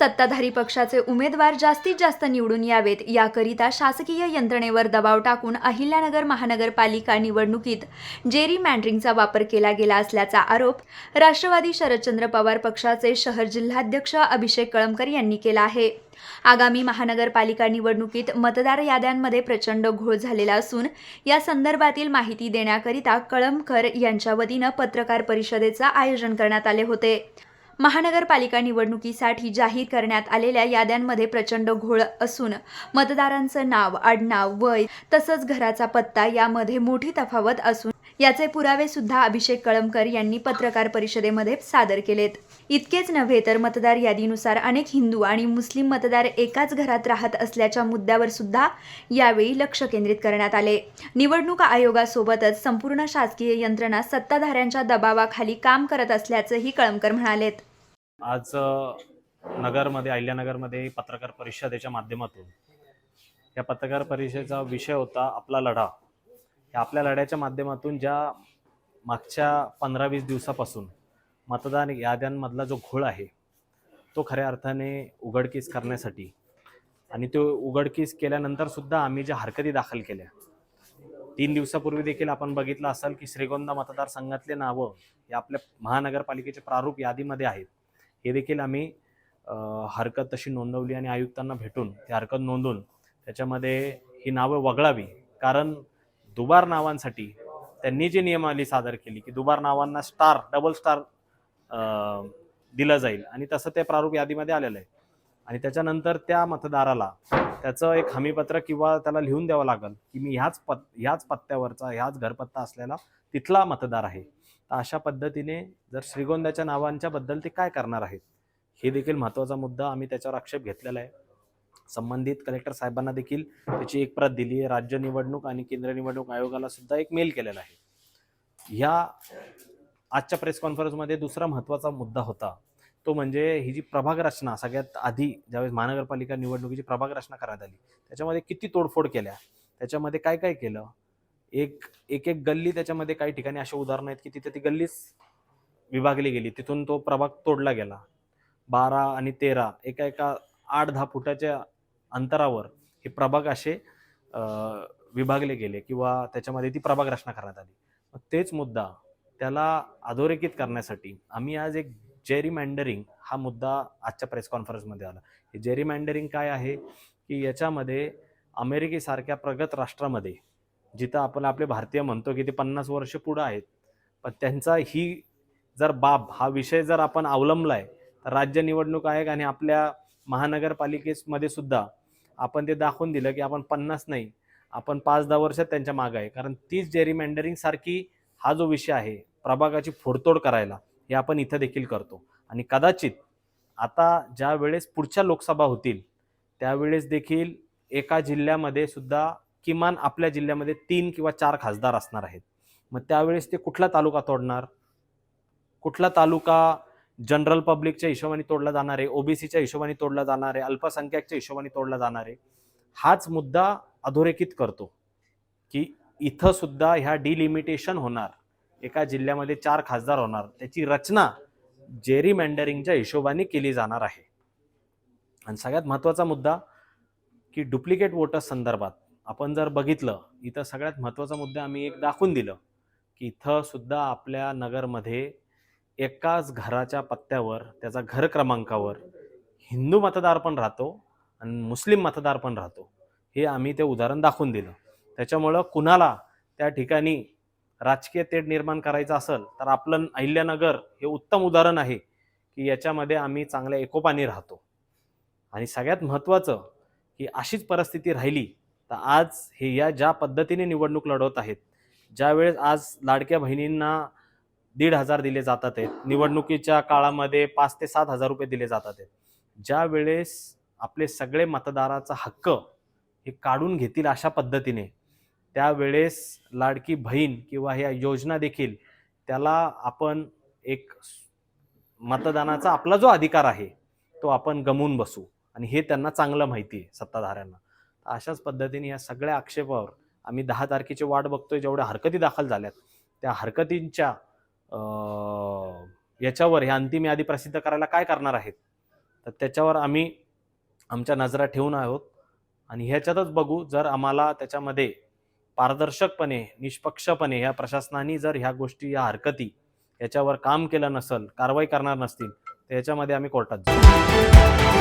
सत्ताधारी पक्षाचे उमेदवार जास्तीत जास्त निवडून यावेत. याकरिता शासकीय यंत्रणेवर दबाव टाकून अहिल्यानगर महानगरपालिका निवडणुकीत जेरी मँड्रिंगचा वापर केला गेला असल्याचा आरोप राष्ट्रवादी शरदचंद्र पवार पक्षाचे शहर जिल्हाध्यक्ष अभिषेक कळमकर यांनी केला आहे. आगामी महानगरपालिका निवडणुकीत मतदार याद्यांमध्ये प्रचंड घोळ झालेला असून या संदर्भातील माहिती देण्याकरिता कळमकर यांच्या वतीनं पत्रकार परिषदेचं आयोजन करण्यात आले होते. महानगरपालिका निवडणुकीसाठी जाहीर करण्यात आलेल्या याद्यांमध्ये प्रचंड घोळ असून मतदारांचं नाव आडनाव वय तसंच घराचा पत्ता यामध्ये मोठी तफावत असून याचे पुरावे सुद्धा अभिषेक कळमकर यांनी पत्रकार परिषदेमध्ये सादर केलेत. इतकेच नव्हे तर मतदार यादीनुसार अनेक हिंदू आणि मुस्लिम मतदार एकाच घरात राहत असल्याच्या मुद्द्यावर सुद्धा यावेळी लक्ष केंद्रित करण्यात आले. निवडणूक आयोगासोबतच संपूर्ण शासकीय यंत्रणा सत्ताधाऱ्यांच्या दबावाखाली काम करत असल्याचंही कळमकर म्हणालेत. आज नगरमध्ये अहिल्यानगरमध्ये पत्रकार परिषदेच्या माध्यमातून या पत्रकार परिषदेचा विषय होता आपला लढा. या आपल्या लढ्याच्या माध्यमातून ज्या मागच्या पंधरा वीस दिवसापासून मतदान याद्यांमधला जो घोळ आहे तो खऱ्या अर्थाने उघडकीस करण्यासाठी आणि तो उघडकीस केल्यानंतरसुद्धा आम्ही ज्या हरकती दाखल केल्या तीन दिवसापूर्वी देखील आपण बघितलं असाल की श्रीगोंदा मतदारसंघातले नावं हे आपल्या महानगरपालिकेचे प्रारूप यादीमध्ये आहेत. हे देखील आम्ही हरकत तशी नोंदवली आणि आयुक्तांना भेटून ती हरकत नोंदवून त्याच्यामध्ये ही नावं वगळावी. कारण दुबार नावांसाठी त्यांनी जी नियमावली सादर केली की दुबार नावांना स्टार डबल स्टार दिलं जाईल. आणि तसं ते प्रारूप यादीमध्ये आलेलं आहे. आणि त्याच्यानंतर त्या मतदाराला त्याचं एक हमीपत्र किंवा त्याला लिहून द्यावं लागेल की मी ह्याच पत ह्याच पत्त्यावरचा ह्याच घरपत्ता असलेला तिथला मतदार आहे. तर अशा पद्धतीने जर श्रीगोंद्याच्या नावांच्या बद्दल ते काय करणार आहेत हे देखील महत्त्वाचा मुद्दा आम्ही त्याच्यावर आक्षेप घेतलेला आहे. संबंधित कलेक्टर साहेबांना देखील त्याची एक प्रत दिली आहे. राज्य निवडणूक आणि केंद्र निवडणूक आयोगाला सुद्धा एक मेल केलेला आहे. ह्या आजच्या प्रेस कॉन्फरन्समध्ये दुसरा महत्त्वाचा मुद्दा होता. तो म्हणजे ही जी प्रभाग रचना सगळ्यात आधी ज्यावेळेस महानगरपालिका निवडणुकीची प्रभाग रचना करण्यात आली त्याच्यामध्ये किती तोडफोड केल्या त्याच्यामध्ये काय काय केलं एक एक एक गल्ली त्याच्यामध्ये काही ठिकाणी अशी उदाहरणं आहेत की तिथे ती गल्लीच विभागली गेली. तिथून तो प्रभाग तोडला गेला. बारा आणि तेरा एका एका आठ दहा फुटाच्या अंतरावर हे प्रभाग असे विभागले गेले किंवा त्याच्यामध्ये ती प्रभाग रचना करण्यात आली. मग तेच मुद्दा त्याला अधोरेखित करण्यासाठी आम्ही आज एक जेरी मँडरिंग हा मुद्दा आजच्या प्रेस कॉन्फरन्समध्ये आला. हे जेरी मँडरिंग काय आहे? की याच्यामध्ये अमेरिकेसारख्या प्रगत राष्ट्रामध्ये जिथं आपण आपले भारतीय म्हणतो की ते पन्नास वर्ष पुढं आहेत. पण त्यांचा ही जर बाब हा विषय जर आपण अवलंबलाय तर राज्य निवडणूक आयोग आणि आपल्या महानगरपालिकेमध्ये सुद्धा आपण ते दाखवून दिलं की आपण पन्नास नाही आपण पाच दहा वर्षात त्यांच्या मागं आहे. कारण तीच जेरी सारखी हा जो विषय आहे प्रभागाची फोडतोड करायला हे आपण इथं देखील करतो. आणि कदाचित आता ज्या वेळेस पुढच्या लोकसभा होतील त्यावेळेस देखील एका जिल्ह्यामध्ये सुद्धा किमान आपल्या जिल्ह्यामध्ये तीन किंवा चार खासदार असणार आहेत. मग त्यावेळेस ते कुठला तालुका तोडणार? कुठला तालुका जनरल पब्लिकच्या हिशोबाने तोडला जाणार आहे? ओबीसीच्या हिशोबाने तोडला जाणार आहे? अल्पसंख्याकच्या हिशोबाने तोडला जाणार आहे? हाच मुद्दा अधोरेखित करतो की इथं सुद्धा ह्या डिलिमिटेशन होणार. एका जिल्ह्यामध्ये चार खासदार होणार. त्याची रचना जेरी मँडरिंगच्या हिशोबाने केली जाणार आहे. आणि सगळ्यात महत्त्वाचा मुद्दा की डुप्लिकेट वोटर्स संदर्भात. आपण जर बघितलं इथं सगळ्यात महत्त्वाचा मुद्दा आम्ही एक दाखवून दिलं की इथं सुद्धा आपल्या नगरमध्ये एकाच घराच्या पत्त्यावर त्याचा घर क्रमांकावर हिंदू मतदार पण राहतो आणि मुस्लिम मतदार पण राहतो. हे आम्ही ते उदाहरण दाखवून दिलं. त्याच्यामुळं कुणाला त्या ठिकाणी राजकीय तेढ निर्माण करायचं असेल तर आपलं अहिल्यानगर हे उत्तम उदाहरण आहे की याच्यामध्ये आम्ही चांगल्या एकोपाने राहतो. आणि सगळ्यात महत्त्वाचं की अशीच परिस्थिती राहिली तर आज हे या ज्या पद्धतीने निवडणूक लढवत आहेत ज्यावेळेस आज लाडक्या बहिणींना दीड हजार दिले जातात आहेत निवडणुकीच्या काळामध्ये पाच ते सात हजार रुपये दिले जातात आहेत ज्या वेळेस आपले सगळे मतदाराचा हक्क हे काढून घेतील अशा पद्धतीने त्यावेळेस लाडकी बहीण किंवा ह्या योजना देखील त्याला आपण एक मतदानाचा आपला जो अधिकार आहे तो आपण गमवून बसू. आणि हे त्यांना चांगलं माहिती आहे सत्ताधाऱ्यांना. अशाच पद्धतीने या सगळ्या आक्षेपावर आम्ही दहा तारखेची वाट बघतोय जेवढ्या हरकती दाखल झाल्यात. त्या हरकतींच्या याच्यावर ह्या अंतिम यादी प्रसिद्ध करायला काय करणार आहेत? तर त्याच्यावर आम्ही आमच्या नजरा ठेवून आहोत. आणि ह्याच्यातच बघू जर आम्हाला त्याच्यामध्ये पारदर्शकपणे निष्पक्षपणे या प्रशासनाने जर ह्या गोष्टी या हरकती याच्यावर काम केलं नसेल कारवाई करणार नसतील तर याच्यामध्ये आम्ही कोर्टात जाऊ.